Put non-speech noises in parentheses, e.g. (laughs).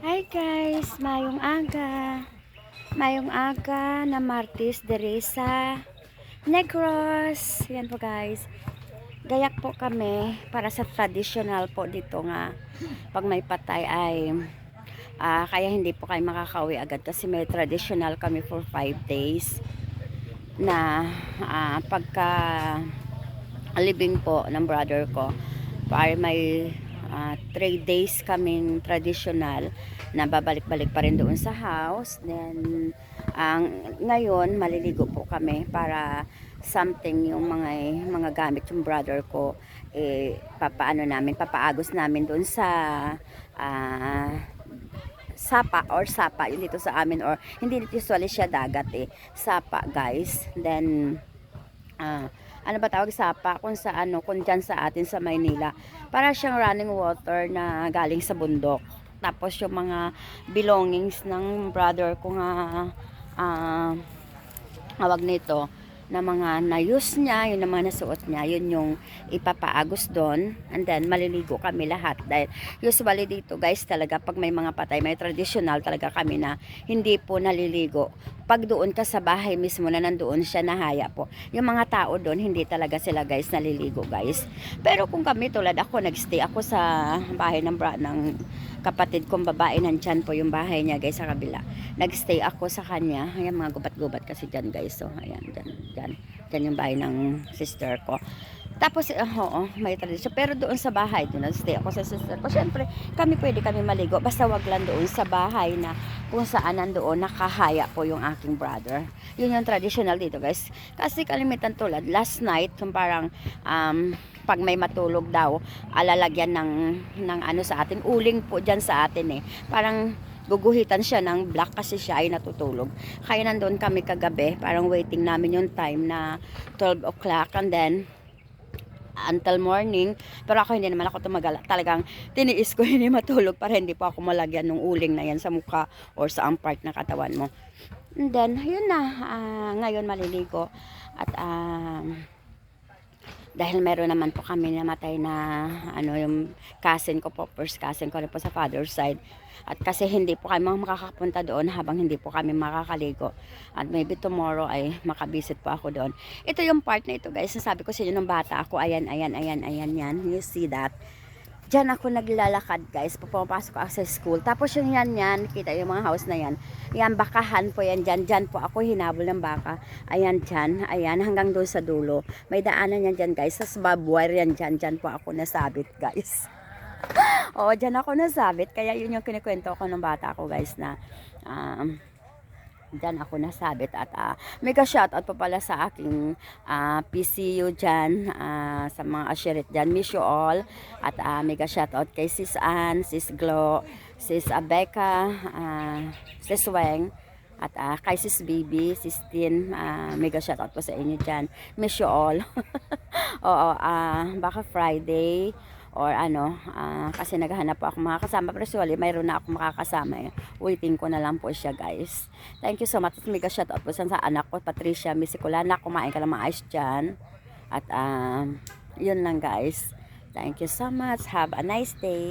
Hi guys, mayong aga. Mayong aga na Martis dere sa Negros. Yan po guys. Gayak po kami para sa traditional po dito nga pag may patay ay ah, kaya hindi po kayo makakauwi agad kasi may traditional kami for 5 days na ah, pagka living po ng brother ko para may 3 days kaming traditional na babalik-balik pa rin doon sa house. Then, ang ngayon, maliligo po kami para something yung mga mga gamit yung brother ko eh papaano namin papaagos namin doon sa ah, sapa or sapa. Yun dito sa amin or hindi usually siya dagat eh. Sapa guys. Then ah, ano ba tawag sapa kung sa ano kung dyan sa atin sa Maynila para siyang running water na galing sa bundok tapos yung mga belongings ng brother ko nga ah awag nito na mga na-use niya, yun na mga nasuot niya, yun yung ipapaagos doon. And then, maliligo kami lahat. Dahil usually dito, guys, talaga, pag may mga patay, may traditional talaga kami na hindi po naliligo. Pag doon ka sa bahay mismo na nandoon siya nahaya po. Yung mga tao doon, hindi talaga sila, guys, naliligo, guys. Pero kung kami, tulad ako, nagstay ako sa bahay ng, bra, ng kapatid kong babae, nandyan po yung bahay niya, guys, sa kabila. Nagstay ako sa kanya. Ayan, mga gubat-gubat kasi dyan, guys. So, ayan, dyan, dyan. Dyan yung bahay ng sister ko. Tapos, uh, oo, may tradisyon. Pero doon sa bahay, doon nagstay ako sa sister ko. Siyempre, kami pwede kami maligo. Basta wag lang doon sa bahay na kung saan nandoon nakahaya po yung aking brother. Yun yung traditional dito, guys. Kasi kalimitan tulad, last night, yung parang, um, pag may matulog daw, alalagyan ng, ng ano sa atin, uling po dyan sa atin eh. Parang, guguhitan siya ng black kasi siya ay natutulog. Kaya nandoon kami kagabi, parang waiting namin yung time na 12 o'clock and then until morning. Pero ako hindi naman ako tumagal. Talagang tiniis ko (laughs) hindi matulog para hindi po ako malagyan ng uling na yan sa mukha or sa ang part ng katawan mo. And then, yun na. ah, ngayon maliligo. At um, dahil meron naman po kami namatay na ano yung cousin ko po, first cousin ko rin po sa father's side. At kasi hindi po kami makakapunta doon habang hindi po kami makakaligo. At maybe tomorrow ay makabisit po ako doon. Ito yung part na ito guys, nasabi ko sa inyo nung bata ako, ayan, ayan, ayan, ayan, yan. You see that? Diyan ako naglalakad guys, pumapasok ako sa school. Tapos yung yan yan, kita yung mga house na yan. Yan, bakahan po yan dyan. Dyan po ako hinabol ng baka. Ayan dyan, ayan, hanggang doon sa dulo. May daanan yan dyan guys. Sa wire yan dyan. Dyan po ako nasabit guys. (laughs) Oo, dyan ako nasabit. Kaya yun yung kinikwento ko ng bata ko guys na um, dyan ako nasabit at uh, mega shoutout po pala sa aking uh, PCU dyan uh, sa mga asherit dyan miss you all at uh, mega shoutout kay sis Ann, sis Glo sis Abeka uh, sis Weng at uh, kay sis Bibi, sis Tin, uh, mega shoutout po sa inyo dyan. Miss you all. (laughs) Oo, uh, baka Friday or ano, ah, kasi naghahanap po ako mga kasama. Pero usually, mayroon na ako makakasama. Eh. Waiting ko na lang po siya, guys. Thank you so much. Mega shout out po sa anak ko, Patricia Misikulana. Kumain ka lang maayos dyan. At, um, yun lang, guys. Thank you so much. Have a nice day.